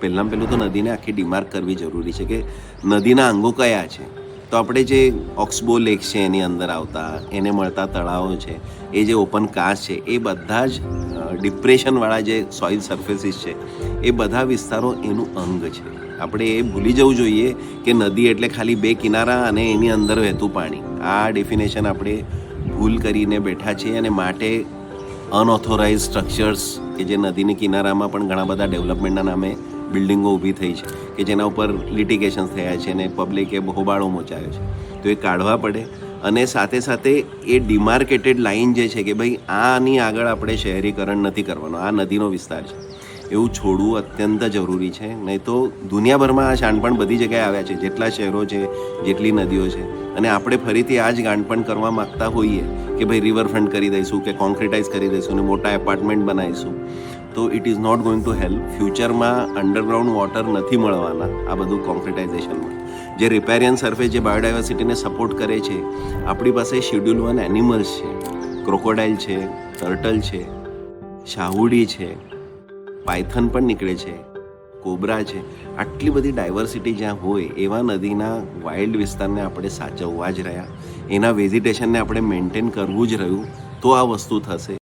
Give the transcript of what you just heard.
પહેલાં પહેલું તો નદીને આખી ડિમાર્ક કરવી જરૂરી છે કે નદીના અંગો કયા છે? તો આપણે જે ઓક્સબો લેક છે એની અંદર આવતા, એને મળતા તળાવો છે, એ જે ઓપન કાસ્ટ છે, એ બધા જ ડિપ્રેશનવાળા જે સોઇલ સર્ફેસીસ છે, એ બધા વિસ્તારો એનું અંગ છે. આપણે એ ભૂલી જવું જોઈએ કે નદી એટલે ખાલી બે કિનારા અને એની અંદર વહેતું પાણી. આ ડેફિનેશન આપણે ભૂલ કરીને બેઠા છીએ અને માટે અનઓથોરાઇઝ સ્ટ્રક્ચર્સ કે જે નદીની કિનારામાં પણ ઘણા બધા ડેવલપમેન્ટના નામે બિલ્ડિંગો ઊભી થઈ છે કે જેના ઉપર લિટિગેશન્સ થયા છે અને પબ્લિકે હોબાળો મોચાયો છે. તો એ કાઢવા પડે અને સાથે સાથે એ ડિમાર્કેટેડ લાઇન જે છે કે ભાઈ આની આગળ આપણે શહેરીકરણ નથી કરવાનું, આ નદીનો વિસ્તાર છે. એવું છોડવું અત્યંત જરૂરી છે. નહીં તો દુનિયાભરમાં આ શાણપણ બધી જગ્યાએ આવ્યા છે. જેટલા શહેરો છે, જેટલી નદીઓ છે. અને આપણે ફરીથી આ જ ગાંડપણ કરવા માગતા હોઈએ કે ભાઈ રિવરફ્રન્ટ કરી દઈશું કે કોન્ક્રિટાઇઝ કરી દઈશું અને મોટા એપાર્ટમેન્ટ બનાવીશું. તો it is not going to help ફ્યુચરમાં અંડરગ્રાઉન્ડ વોટર નથી મળવાના. આ બધું કોન્ક્રિટાઇઝેશનમાં જે રિપેરિયન સર્ફેસ જે બાયોડાયવર્સિટીને સપોર્ટ કરે છે, આપણી પાસે શેડ્યુલ વન એનિમલ્સ છે. ક્રોકોડાઇલ છે ટર્ટલ છે, શાહુડી છે પાયથન પણ નીકળે છે કોબરા છે. આટલી બધી ડાયવર્સિટી જ્યાં હોય, એવા નદીના વાઇલ્ડ વિસ્તારને આપણે સાચવવા જ રહ્યા. એના વેજીટેશનને આપણે મેન્ટેન કરવું જ રહ્યું. તો આ વસ્તુ થશે.